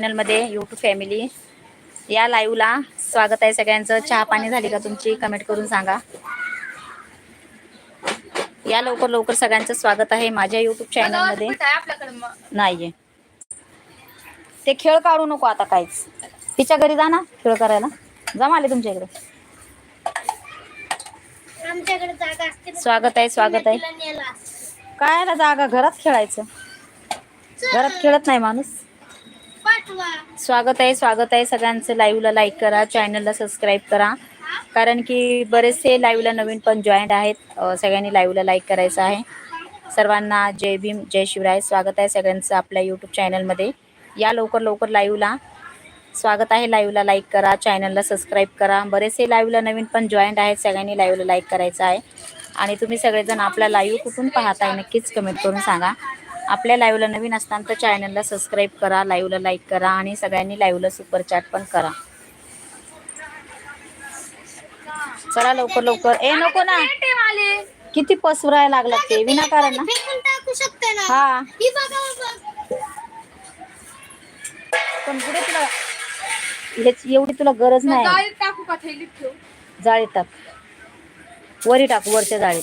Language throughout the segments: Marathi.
चॅनलमध्ये यूट्यूब फॅमिली या लाईव्हला स्वागत आहे सगळ्यांचं. चहा पाणी झाली का तुमची? कमेंट करून सांगा. या लवकर लवकर सगळ्यांचं स्वागत आहे माझ्या यूट्यूब चॅनलमध्ये नाहीये. ते खेळ काढू नको आता काहीच. तिच्या घरी जा ना खेळ करायला. जा माले तुमच्या इकडे. स्वागत आहे स्वागत आहे. काय जागा? घरात खेळायचं. घरात खेळत नाही माणूस. स्वागत आहे स्वागत आहे. सगळ्यांचं लाईव्हला लाईक करा चॅनलला सबस्क्राईब करा. कारण की बरेचसे लाईव्हला नवीन पण जॉईंट आहेत. सगळ्यांनी लाईव्हला लाईक करायचं आहे. सर्वांना जय भीम जय शिवराय. स्वागत आहे सगळ्यांचं आपल्या यूट्यूब चॅनलमध्ये या लवकर लवकर लाईव्हला स्वागत आहे लाईव्हला लाईक करा चॅनलला सबस्क्राईब करा. बरेचसे लाईव्हला नवीन पण जॉईंट आहेत. सगळ्यांनी लाईव्हला लाईक करायचं आहे. आणि तुम्ही सगळेजण आपला लाईव्ह कुठून पाहताय नक्कीच कमेंट करून सांगा. आपल्या लाईव्हला नवीन असताना तर चॅनलला सबस्क्राईब करा लाईव्हला लाईक करा आणि सगळ्यांनी लाईव्हला सुपर चॅट पण करा. चला लवकर लवकर. ए नको ना. किती पसरायला लागला ते. विनाकारण ना. हा. पण पुढे तुला एवढी तुला गरज नाही. जाळीत टाकू का थैलीत ठेवू जाळीत टाक. वरी टाक वरच्या जाळीत.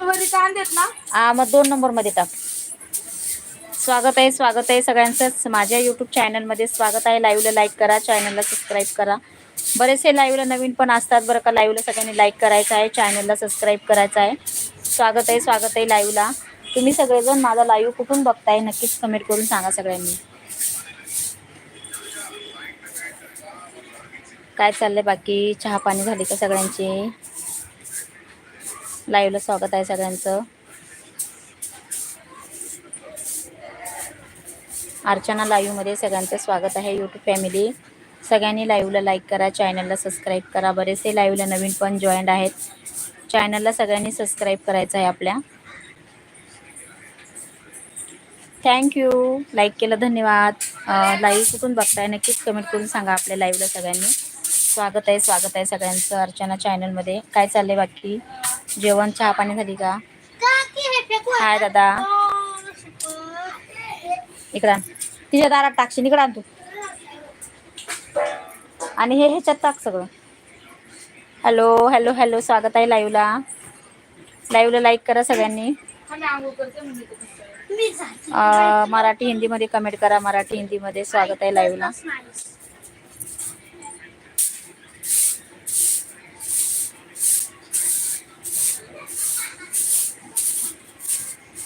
वरी ना. हा मग दोन नंबरमध्ये टाक. स्वागत आहे स्वागत आहे सगळ्यांचंच. माझ्या यूट्यूब चॅनलमध्ये स्वागत आहे. लाईव्हला लाईक करा चॅनलला सबस्क्राईब करा. बरेचसे लाईव्हला नवीन पण असतात बरं का. लाईव्हला सगळ्यांनी लाईक करायचं आहे चॅनलला सबस्क्राईब करायचं आहे. स्वागत आहे स्वागत आहे लाईव्हला तुम्ही सगळेजण माझा लाईव्ह कुठून बघताय? नक्कीच कमेंट करून सांगा सगळ्यांनी. काय चाललंय बाकी? चहा पाणी झाली का सगळ्यांची? लाईव्हला स्वागत आहे सगळ्यांचं. अर्चना लाईव्हमध्ये सगळ्यांचं स्वागत आहे. यूट्यूब फॅमिली सगळ्यांनी लाईव्हला लाईक करा चॅनलला सबस्क्राईब करा. बरेचसे लाईव्हला नवीन पण जॉईंट आहेत. चॅनलला सगळ्यांनी सबस्क्राईब करायचं आहे आपल्या. थँक्यू लाईक केलं धन्यवाद. लाईव्ह कुठून बघताय? नक्कीच कमेंट करून सांगा आपल्या लाईव्हला सगळ्यांनी. स्वागत आहे स्वागत आहे सगळ्यांचं अर्चना चॅनलमध्ये काय चाललंय बाकी? जेवण चहा पाणी झाली का? हे हाय दादा. आता. इकडं. तिच्या दारात टाकशील इकडे आणतो तू. आणि हे ह्याच्यात टाक सगळं. हॅलो हॅलो हॅलो स्वागत आहे लाईव्हला लाईव्हला लाईक करा सगळ्यांनी. मराठी हिंदीमध्ये कमेंट करा मराठी हिंदीमध्ये स्वागत आहे लाईव्हला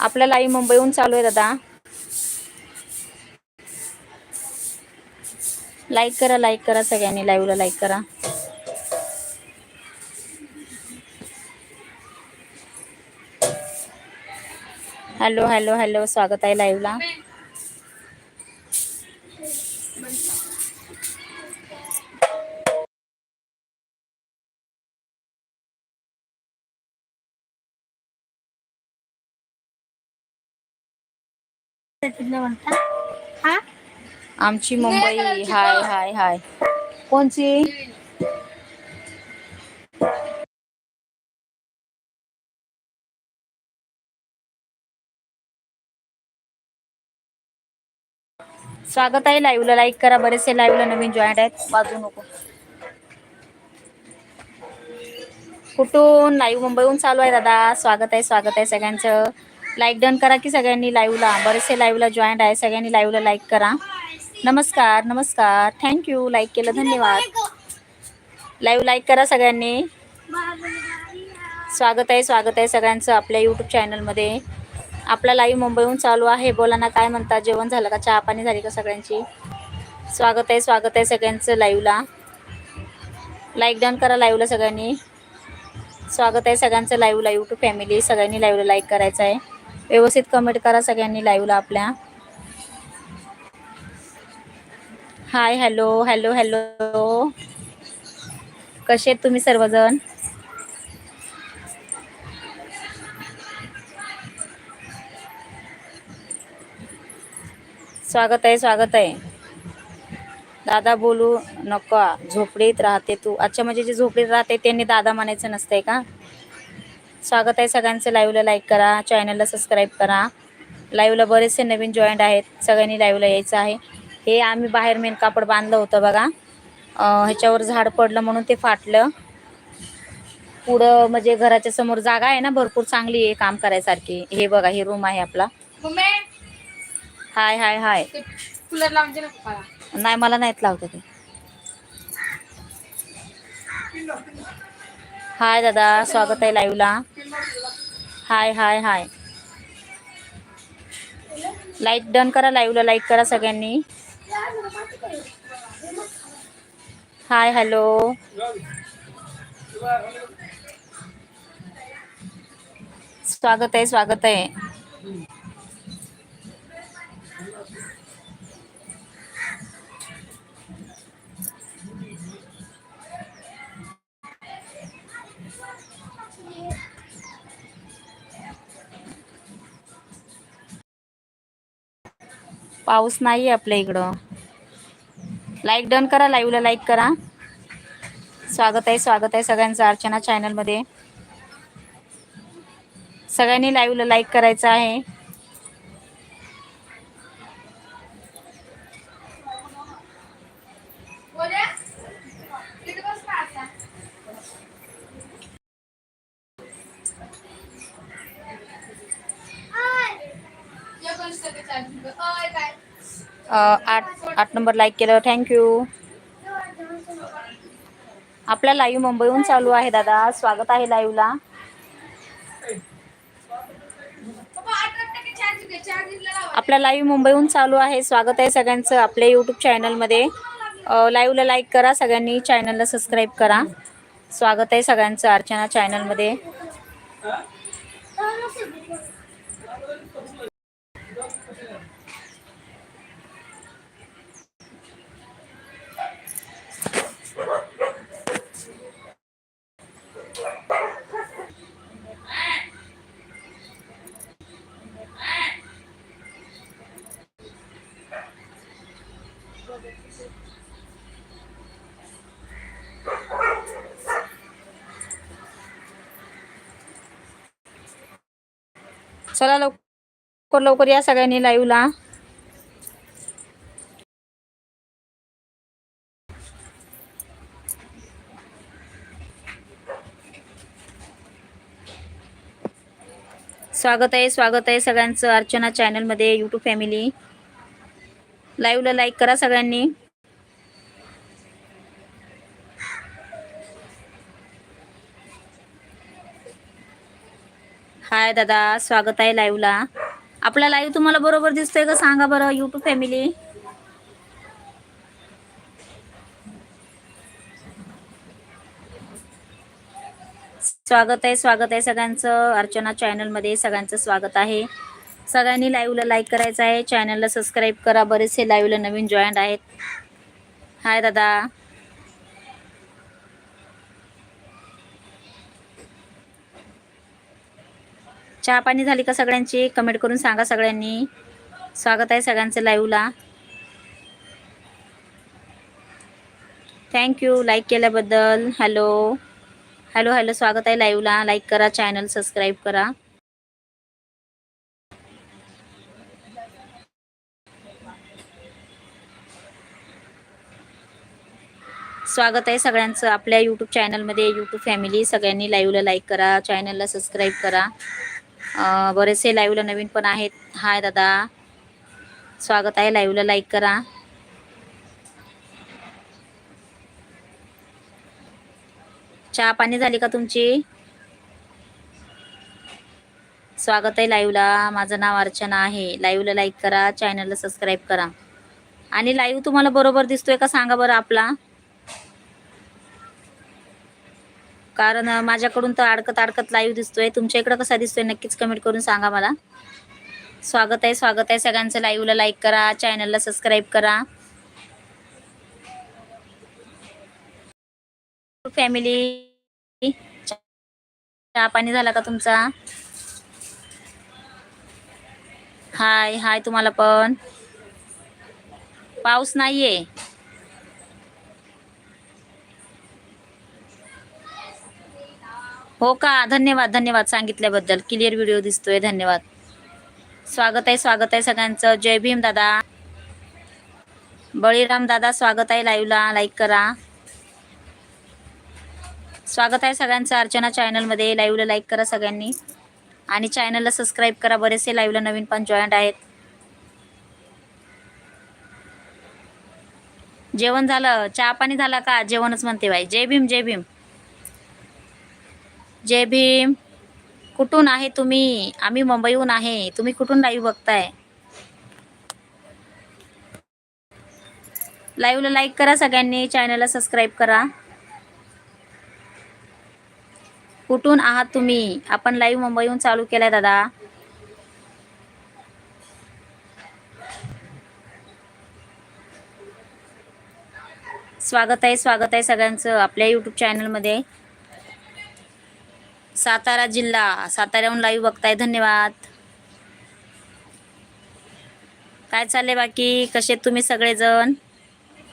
आपला लाईव्ह मुंबईहून चालू आहे दादा. लाईक करा लाईक करा सगळ्यांनी. लाईव्हला लाईक करा. हॅलो हॅलो हॅलो स्वागत आहे लाईव्हला म्हणता आमची मुंबई हाय हाय हाय. कोणची? स्वागत आहे लाईव्हला लाईक करा बरेचसे लाईव्हला नवीन जॉईंट आहेत. वाजू नको. कुठून? लाईव्ह मुंबईहून चालू आहे दादा. स्वागत आहे स्वागत आहे सगळ्यांचं. लाईक डन करा की सगळ्यांनी लाईव्हला बरेचसे लाईव्हला जॉईंट आहे सगळ्यांनी लाईव्हला लाईक करा. नमस्कार नमस्कार. थँक्यू लाईक केलं धन्यवाद. लाईव्ह लाईक करा सगळ्यांनी. स्वागत आहे स्वागत आहे सगळ्यांचं आपल्या यूट्यूब चॅनलमध्ये आपला लाईव्ह मुंबईहून चालू आहे. बोला ना काय म्हणता? जेवण झालं का? चहा पाणी झाली का सगळ्यांची? स्वागत आहे स्वागत आहे सगळ्यांचं लाईव्हला लाईक डाऊन करा लाईव्हला सगळ्यांनी. स्वागत आहे सगळ्यांचं लाईव्हला यूट्यूब फॅमिली सगळ्यांनी लाईव्हला लाईक करायचं आहे. व्यवस्थित कमेंट करा सगळ्यांनी लाईव्हला आपल्या. Hi hello hello hello. कसे आहेत तुम्ही सर्वजण? स्वागत आहे स्वागत आहे. दादा बोलू नका झोपडीत राहते तू. अच्छा म्हणजे जे झोपडीत राहते त्यांनी दादा म्हणायचं नसतंय का? स्वागत आहे सगळ्यांचं. लाईव्हला लाईक करा चॅनलला सबस्क्राईब करा. लाईव्हला बरेचसे नवीन जॉईंट आहेत. सगळ्यांनी लाईव्हला यायचं आहे. हे आम्ही बाहेर मेन कापड बांधलं होतं बघा. ह्याच्यावर झाड पडलं म्हणून ते फाटलं. पुढं म्हणजे घराच्या समोर जागा आहे ना भरपूर चांगली आहे काम करायसारखी. हे बघा हे रूम आहे आपला. हाय हाय हाय. कूलर नाही मला नाहीत लावतं ते. हाय दादा स्वागत आहे लाईव्हला हाय हाय हाय. लाईक डन करा लाईव्हला लाईक करा सगळ्यांनी. Hi hello. स्वागत आहे स्वागत आहे. पाऊस नाही आहे आपल्या इकडं. लाईक डन करा लाईव्हला लाईक करा. स्वागत आहे स्वागत आहे सगळ्यांचं अर्चना चॅनलमध्ये सगळ्यांनी लाईव्हला लाईक करायचं आहे. नंबर लाईक केलं. थँक्यू आपला लाईव्ह मुंबईहून चालू आहे दादा. स्वागत आहे लाईव्हला आपला लाईव्ह मुंबईहून चालू आहे. स्वागत आहे सगळ्यांचं आपल्या यूट्यूब चॅनलमध्ये लाईव्हला लाईक करा. सगळ्यांनी चॅनलला सबस्क्राईब करा. स्वागत आहे सगळ्यांचं अर्चना चॅनलमध्ये चला लवकर लवकर या सगळ्यांनी लाईव्हला स्वागत आहे स्वागत आहे सगळ्यांचं अर्चना चॅनलमध्ये यूट्यूब फॅमिली लाईव्हला लाईक करा सगळ्यांनी. हाय दादा स्वागत आहे लाईव्हला आपला लाईव्ह तुम्हाला बरोबर दिसतोय का सांगा बरं यूट्यूब फॅमिली स्वागत आहे स्वागत आहे सगळ्यांचं. अर्चना चॅनलमध्ये सगळ्यांचं स्वागत आहे. सगळ्यांनी लाईव्हला लाईक करायचं आहे. चॅनलला सबस्क्राईब करा. बरेचसे लाईव्हला नवीन जॉईंट आहेत. हाय दादा. चहा पाणी झाली का सगळ्यांची? कमेंट करून सांगा सगळ्यांनी. स्वागत आहे सगळ्यांचं लाईव्हला थँक्यू लाईक केल्याबद्दल. हॅलो हॅलो हॅलो स्वागत आहे लाईव्हला लाईक करा चॅनल सबस्क्राईब करा. स्वागत आहे सगळ्यांचं. आपल्या यूट्यूब चॅनलमध्ये यूट्यूब फॅमिली सगळ्यांनी लाईव्हला लाईक करा चॅनलला सबस्क्राईब करा. बरेचसे लाईव्हला नवीन पण आहेत. हाय दादा. स्वागत आहे लाईव्हला लाईक करा. चहा पाणी झाली का तुमची? स्वागत आहे लाईव्हला माझं नाव अर्चना आहे. लाईव्हला लाईक करा. चॅनलला सबस्क्राईब करा. आणि लाईव्ह तुम्हाला बरोबर दिसतोय का? सांगा बरं आपला. कारण माझ्याकडून तर अडकत अडकत लाईव्ह दिसतोय. तुमच्या इकडं कसा दिसतोय नक्कीच कमेंट करून सांगा मला. स्वागत आहे स्वागत आहे सगळ्यांचं. लाईव्हला लाईक करा चॅनलला सबस्क्राईब करा. फॅमिली चहा पाणी झाला का तुमचा? हाय हाय तुम्हाला पण. पाऊस नाहीये. हो का? धन्यवाद धन्यवाद सांगितल्याबद्दल. क्लिअर व्हिडिओ दिसतोय. धन्यवाद. स्वागत आहे स्वागत आहे सगळ्यांचं. जय भीम दादा. बळीराम दादा स्वागत आहे लाईव्हला लाईक करा. स्वागत आहे सगळ्यांचं अर्चना चॅनलमध्ये लाईव्हला लाईक करा सगळ्यांनी. आणि चॅनलला सबस्क्राईब करा. बरेचसे लाईव्हला नवीन पण जॉईंट आहेत. जेवण झालं. चहा पाणी झालं का? जेवणच म्हणते बाई. जय भीम जय भीम. जय भीम. कुठून आहे तुम्ही? आम्ही मुंबईहून आहे. तुम्ही कुठून लाईव्ह बघताय? लाईव्हला लाईक करा सगळ्यांनी. चॅनलला सबस्क्राईब करा. कुठून आहात तुम्ही? आपण लाईव्ह मुंबईहून चालू केलाय दादा. स्वागत आहे स्वागत आहे सगळ्यांचं आपल्या यूट्यूब चॅनलमध्ये सातारा जिल्हा. साताऱ्याहून लाईव्ह बघताय. धन्यवाद. काय चालले बाकी? कसे तुम्ही सगळेजण?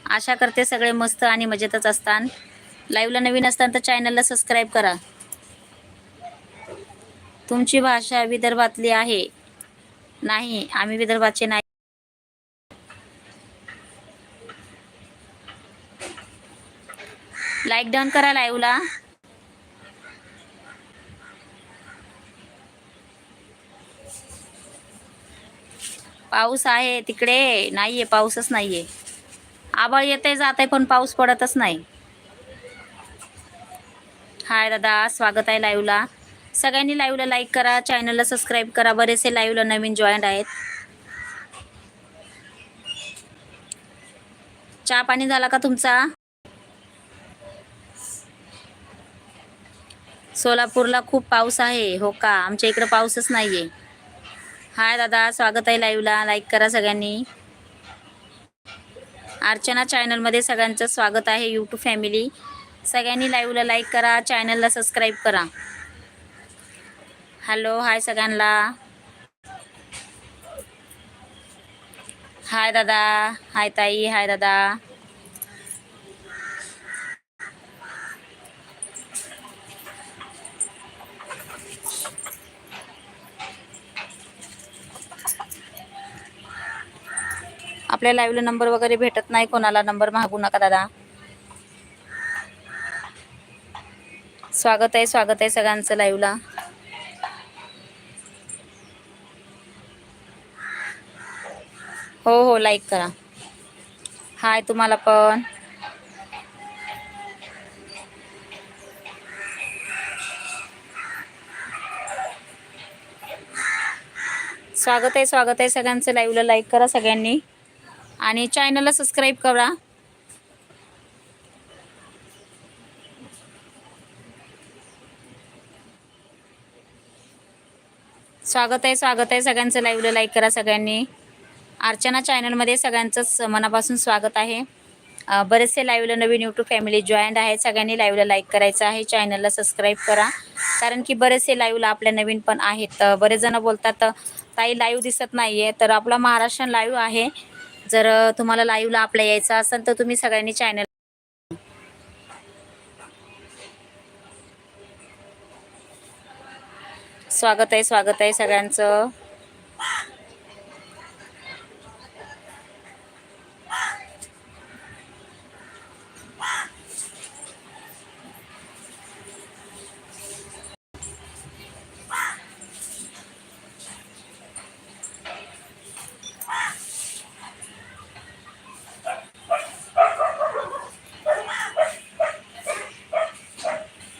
आशा करते सगळे मस्त आणि मजेतच असतान. लाईव्हला नवीन असताना तर चॅनलला सबस्क्राईब करा. तुमची भाषा विदर्भातली आहे. नाही आम्ही विदर्भाचे नाही. लाईक डन करा लाईव्हला पाऊस आहे तिकडे नाही आहे पाऊसच नाही आहे आभाळ येते जात आहे पण पाऊस पडतच नाही. हाय दादा स्वागत आहे लाईव्हला. सगळ्यांनी लाईव्हला लाईक करा चॅनलला सबस्क्राईब करा. बरेचसे लाईव्हला नवीन जॉईंट आहेत. चहा पाणी झाला का तुमचा? सोलापूरला खूप पाऊस आहे. हो का? आमच्या इकडं पाऊसच नाही आहे हाय दादा स्वागत आहे लाईव्हला लाईक करा सगळ्यांनी. अर्चना चॅनलमध्ये सगळ्यांचं स्वागत आहे यूट्यूब फॅमिली सगळ्यांनी लाईव्हला लाईक करा चॅनलला सबस्क्राईब करा. हॅलो हाय सगळ्यांना. हाय दादा. हाय ताई हाय दादा. आपल्या लाईव्हला नंबर वगैरे भेटत नाही कोणाला. नंबर मागू नका दादा. स्वागत आहे स्वागत आहे सगळ्यांचं लाईव्हला हो हो लाईक करा. हाय तुम्हाला पण. स्वागत आहे स्वागत आहे सगळ्यांचं लाईव्हला लाईक करा सगळ्यांनी. आणि चॅनलला सबस्क्राईब करा. स्वागत आहे स्वागत आहे. सगळ्यांचं लाईव्हला लाईक करा सगळ्यांनी. अर्चना चॅनलमध्ये सगळ्यांचंच मनापासून स्वागत आहे. बरेचसे लाईव्हला नवीन यूट्यूब फॅमिली जॉईंट आहेत. सगळ्यांनी लाईव्हला लाईक करायचं आहे. चॅनलला सबस्क्राईब करा. कारण की बरेचसे लाईव्हला आपल्या नवीन पण आहेत. बरेच जण बोलतात ताई लाईव्ह दिसत नाही आहे तर आपला महाराष्ट्र लाईव्ह आहे. जर तुम्हाला लाईव्हला आपल्या यायचं असेल तर तुम्ही सगळ्यांनी चॅनल स्वागत आहे स्वागत आहे सगळ्यांचं.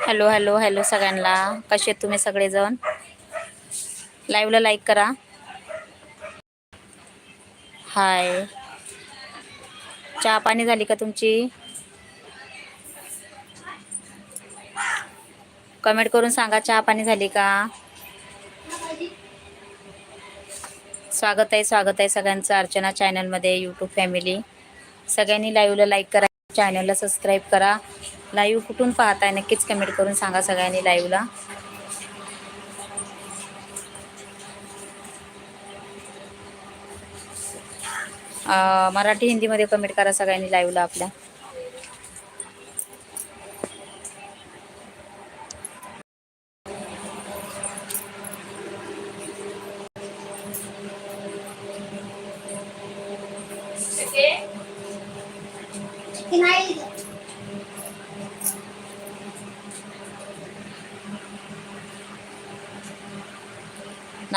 हॅलो हॅलो हॅलो सगळ्यांना. कसे आहेत तुम्ही सगळेजण? लाईव्हला लाईक करा. हाय चहा पाणी झाली का तुमची? कमेंट करून सांगा चहा पाणी झाली का? स्वागत आहे स्वागत आहे सगळ्यांचं अर्चना चॅनलमध्ये यूट्यूब फॅमिली सगळ्यांनी लाईव्हला लाईक करा चॅनलला सबस्क्राईब करा. लाईव्ह कुठून पाहताय? नक्कीच कमेंट करून सांगा सगळ्यांनी लाईव्हला मराठी हिंदीमध्ये कमेंट करा सगळ्यांनी लाईव्हला आपल्या.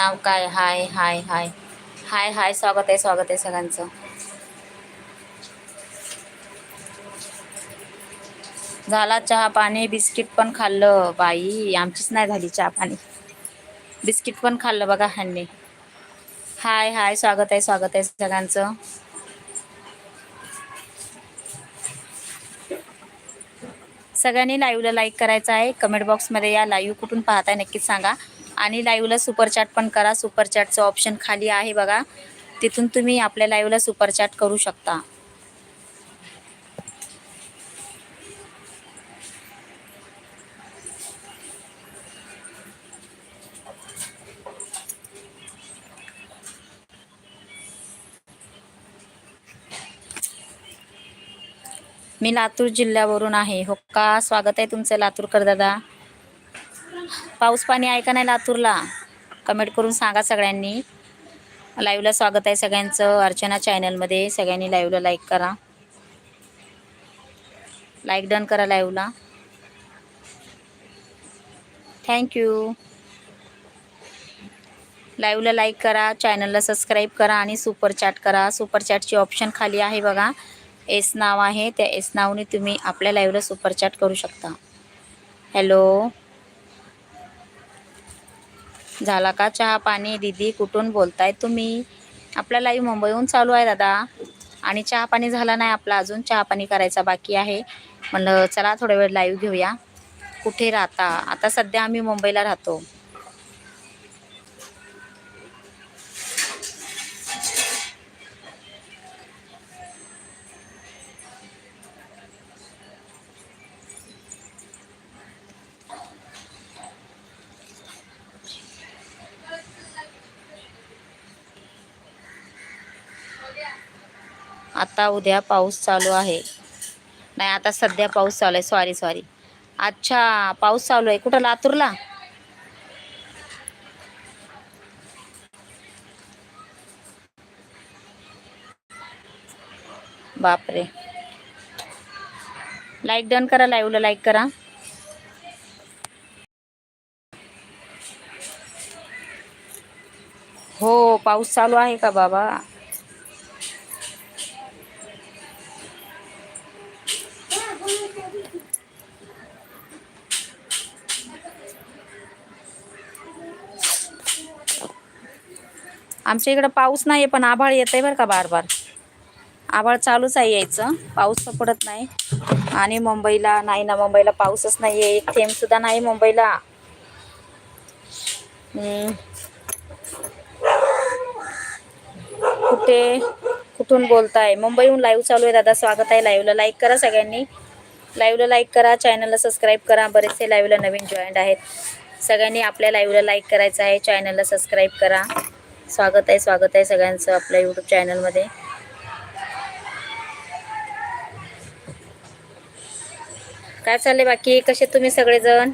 नाव काय? हाय हाय हाय. हाय हाय. स्वागत आहे स्वागत आहे सगळ्यांचं. झाला चहा पाणी बिस्किट पण खाल्लं. बाई आमचीच नाही झाली चहा पाणी. बिस्किट पण खाल्लं बघा ह्यांनी. हाय हाय. स्वागत आहे स्वागत आहे सगळ्यांचं. सगळ्यांनी लाईव्हला लाईक करायचं आहे. कमेंट बॉक्समध्ये या. लाईव्ह कुठून पाहताय नक्कीच सांगा. आणि लाईव्हला सुपरचॅट पण करा. सुपरचॅटचं ऑप्शन खाली आहे बघा. तिथून तुम्ही आपल्या लाईव्हला सुपरचॅट करू शकता. मी लातूर जिल्ह्यावरून आहे. हो का? स्वागत आहे तुमचं लातूरकर दादा. पाऊस पाणी आहे का नाही लातूरला? कमेंट करून सांगा सगळ्यांनी. लाईव्हला स्वागत आहे सगळ्यांचं. अर्चना चॅनलमध्ये सगळ्यांनी लाईव्हला लाईक करा. लाईक डन करा लाईव्हला. थँक्यू लाईव्हला लाईक करा चॅनलला सबस्क्राईब करा आणि सुपर चॅट करा. सुपर चॅटची ऑप्शन खाली आहे बघा. एस नाव आहे. त्या एस नावने तुम्ही आपल्या लाईव्हला सुपर चॅट करू शकता. हॅलो झाला का? चहा पाणी दीदी कुठून बोलताय तुम्ही? आपला लाईव्ह मुंबईहून चालू आहे दादा. आणि चहा पाणी झाला नाही आपला अजून. चहा पाणी करायचा बाकी आहे. म्हणलं चला थोडा वेळ लाईव्ह घेऊया. कुठे राहता? आता सध्या आम्ही मुंबईला राहतो. आता उद्या पाऊस चालू आहे. नाही आता सध्या पाऊस चालू आहे. सॉरी सॉरी अच्छा पाऊस चालू आहे. कुठं? लातूरला? बापरे. लाईक डन करा लाईव्हला लाईक करा. हो पाऊस चालू आहे का बाबा? आमच्या इकडं पाऊस नाही आहे पण आभाळ येत आहे बरं का बार बार आभाळ चालूच आहे यायचं. पाऊस तर पडत नाही. आणि मुंबईला नाही ना मुंबईला पाऊसच नाही आहे एक थेंब सुद्धा नाही मुंबईला. कुठे? कुठून बोलताय? मुंबईहून लाईव्ह चालू आहे दादा. स्वागत आहे लाईव्हला लाईक करा सगळ्यांनी. लाईव्हला लाईक करा. चॅनलला सबस्क्राईब करा. बरेचसे लाईव्हला नवीन जॉईंट आहेत. सगळ्यांनी आपल्या लाईव्हला लाईक करायचं आहे. चॅनलला सबस्क्राईब करा. स्वागत आहे स्वागत आहे सगळ्यांचं आपल्या यूट्यूब चॅनलमध्ये काय चाललंय बाकी? कसे तुम्ही सगळेजण?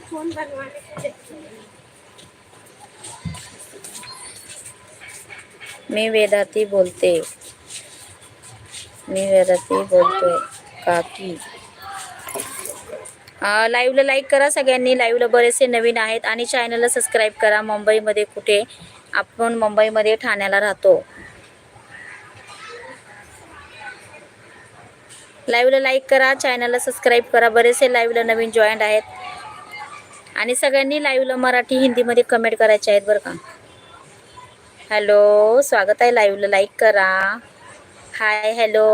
फोन बनवाने मी वेदाती बोलते. मी वेदाती बोलतोय. काकी. लाईव्हला लाईक करा सगळ्यांनी. लाईव्हला बरेचसे नवीन आहेत आणि चॅनलला सबस्क्राईब करा. मुंबईमध्ये कुठे? आपण मुंबईमध्ये ठाण्याला राहतो. लाईव्हला लाईक करा. चॅनलला सबस्क्राईब करा. बरेचसे लाईव्हला नवीन जॉईंट आहेत. आणि सगळ्यांनी लाईव्हला मराठी हिंदीमध्ये कमेंट करायचे आहेत बरं का. हॅलो स्वागत आहे लाईव्हला लाईक करा. हाय हॅलो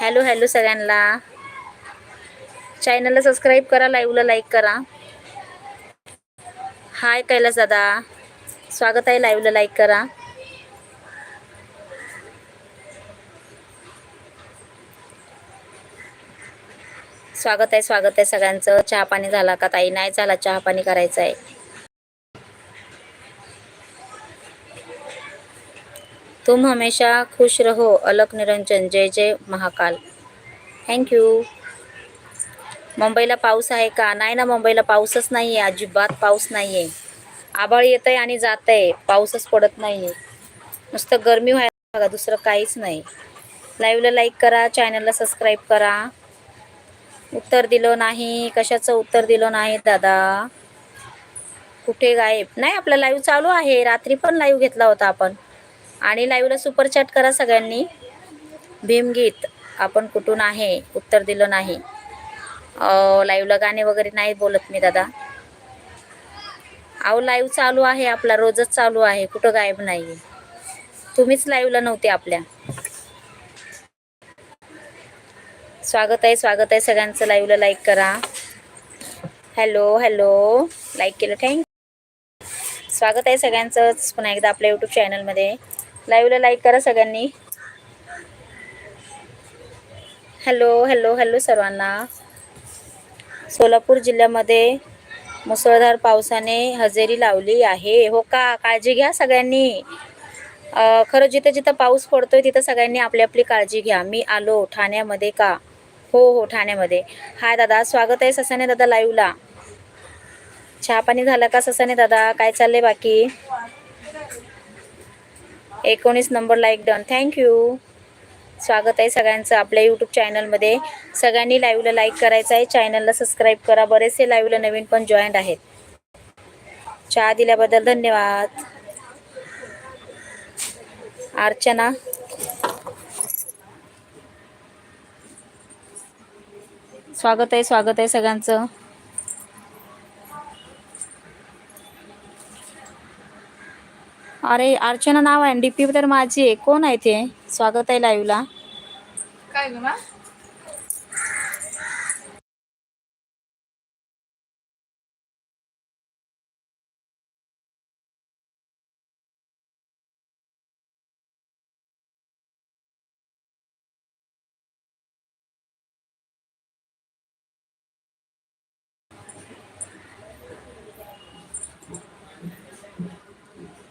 हॅलो हॅलो सगळ्यांना. चॅनलला सबस्क्राईब करा लाईव्हला लाईक करा. हाय कैलास दादा. स्वागत आहे लाईव्हला लाईक करा. स्वागत आहे स्वागत आहे सगळ्यांचं. चहा पाणी झाला का ताई? नाही झाला. चहा पाणी करायचं आहे तुम हमेशा खुश रहो अलक निरंजन। जय जय महाकाल। थँक्यू मुंबईला पाऊस आहे का? नाही ना मुंबईला पाऊसच नाही आहे अजिबात पाऊस नाही आहे आभाळ येत आहे आणि जात आहे पाऊसच पडत नाही आहे नुसतं गरमी व्हायला बघा दुसरं काहीच नाही. लाईव्हला लाईक करा चॅनलला सबस्क्राईब करा. उत्तर दिलं नाही. कशाचं उत्तर दिलं नाही दादा? कुठे गायब? नाही आपला लाईव्ह चालू आहे. रात्री पण लाईव्ह घेतला होता आपण. आणि लाईव्हला सुपरचॅट करा सगळ्यांनी. भीमगीत आपण कुठून आहे? उत्तर दिलं नाही. लाईव्हला गाणे वगैरे नाही बोलत मी दादा. अहो लाईव्ह चालू आहे आपला रोजच चालू आहे कुठं गायब नाही तुम्हीच लाईव्हला नव्हते आपल्या. स्वागत आहे स्वागत आहे सगळ्यांचं. लाईव्हला लाईक करा. हॅलो हॅलो लाईक केलं थँक स्वागत आहे सगळ्यांचंच पुन्हा एकदा आपल्या यूट्यूब चॅनलमध्ये लाईव्हला लाईक करा सगळ्यांनी. हॅलो हॅलो हॅलो सर्वांना. सोलापूर जिल्ह्यामध्ये मुसळधार पावसाने हजेरी लावली आहे. हो का? काळजी घ्या सगळ्यांनी. खरं जिथं जिथं पाऊस पडतोय तिथं सगळ्यांनी आपली आपली काळजी घ्या. मी आलो ठाण्यामध्ये का? हो हो ठाण्यामध्ये. हाय दादा स्वागत आहे ससाने दादा लाईव्हला चहा पाणी झालं का ससाने दादा? काय चाललंय बाकी? एकोणीस नंबर लाईक डन थँक्यू स्वागत आहे सगळ्यांचं आपल्या यूट्यूब चॅनलमध्ये सगळ्यांनी लाईव्हला लाईक करायचं आहे. चॅनलला सबस्क्राईब करा. बरेचसे लाईव्हला नवीन पण जॉईंट आहेत. चहा दिल्याबद्दल धन्यवाद. अर्चना. स्वागत आहे स्वागत आहे सगळ्यांचं. अरे अर्चना नाव आहे डी पी तर माझी आहे. कोण आहे ते? स्वागत आहे लाईव्हला काय ग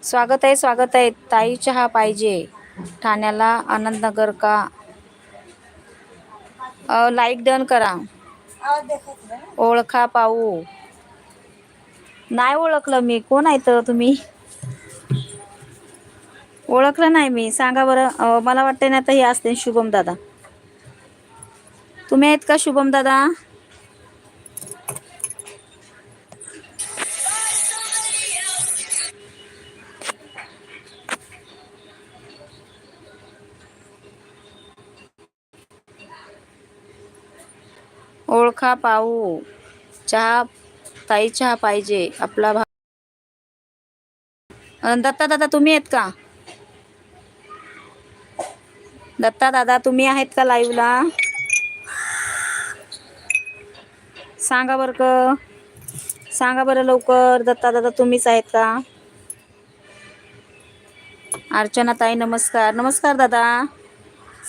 स्वागत आहे स्वागत आहे. ताई चहा पाहिजे. ठाण्याला आनंदनगर का? लाईक डन करा. ओळखा पाहू. नाही ओळखलं मी. कोण आहे तर तुम्ही? ओळखलं नाही मी. सांगा बरं. मला वाटतं ना आता हे असते शुभम दादा. तुम्ही आहेत का शुभम दादा? ओळखा पाहू. चहा ताई चहा पाहिजे आपला भा दत्ता दादा तुम्ही आहेत का? दत्ता दादा तुम्ही आहेत का लाईव्हला सांगा बरं क. सांगा बरं लवकर दत्ता दादा तुम्हीच आहेत का? अर्चना ताई नमस्कार. नमस्कार दादा.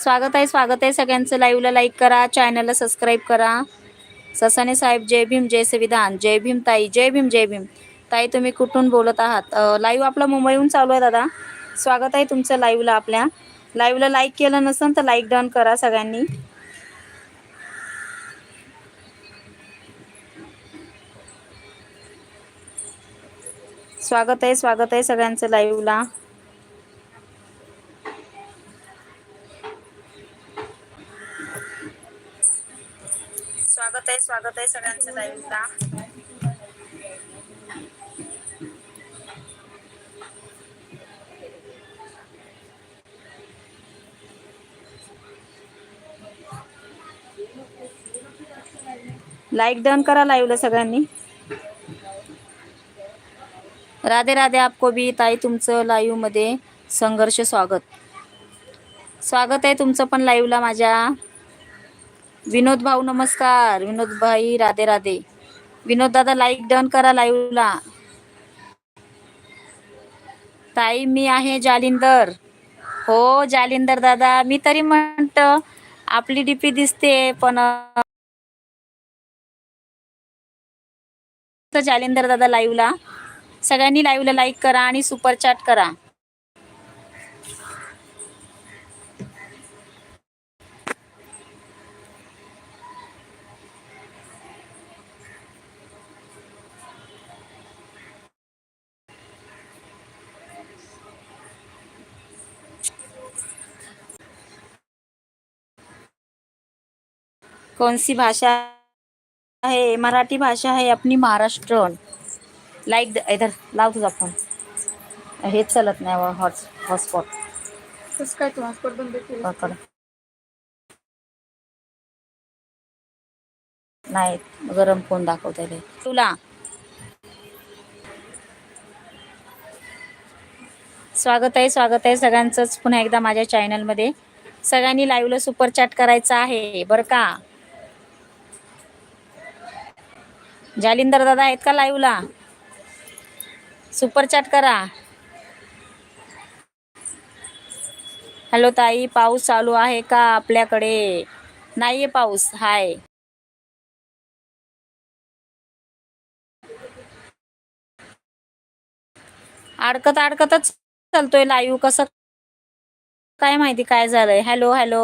स्वागत आहे स्वागत आहे. सगळ्यांचं लाईव्हला लाईक करा चॅनलला सबस्क्राईब करा. ससाने साहेब जय भीम जय संविधान. जय भीम ताई जय भीम जय भीम. ताई तुम्ही कुठून बोलत आहात? लाईव्ह आपला मुंबईहून चालू आहे दादा. स्वागत आहे तुमचं लाईव्हला आपल्या. लाईव्हला लाईक केलं नसेल तर लाईक डन करा सगळ्यांनी. स्वागत आहे स्वागत आहे सगळ्यांचं लाईव्हला आहे सगळ्यांचं लाईव्हला लाईक डन करा लाईव्हला सगळ्यांनी. राधे राधे आपको भी ताई तुमचं लाईव्हमध्ये संघर्ष स्वागत. स्वागत आहे तुमचं पण लाईव्हला माझ्या. विनोद भाऊ नमस्कार. विनोद भाई राधे राधे. विनोद दादा लाईक डन करा लाईव्हला ताई मी आहे जालिंदर. हो जालिंदर दादा. मी तरी म्हणत आपली डीपी दिसते पण जालिंदर दादा लाईव्हला सगळ्यांनी लाईव्हला लाईक करा आणि सुपर चॅट करा. कौन सी भाषा है? मराठी भाषा है अपनी महाराष्ट्र. लाईक इधर लाव तुझा फोन हेच चालत नाही हॉट हॉटस्पॉट कसं काय तू हॉटस्पॉट बंद केलं नाही गरम फोन दाखवते रे तुला. स्वागत आहे स्वागत आहे सगळ्यांचंच पुन्हा एकदा माझ्या चॅनलमध्ये सगळ्यांनी लाईव्हला सुपर चॅट करायचं आहे बरं का? जालिंदर दादा आहेत का लाईव्हला सुपर चॅट करा. हॅलो ताई पाऊस चालू आहे का आपल्याकडे? नाहीये पाऊस हाय. अडकत अडकतच चालतोय लाईव्ह कसं काय माहिती काय झालंय? Hello hello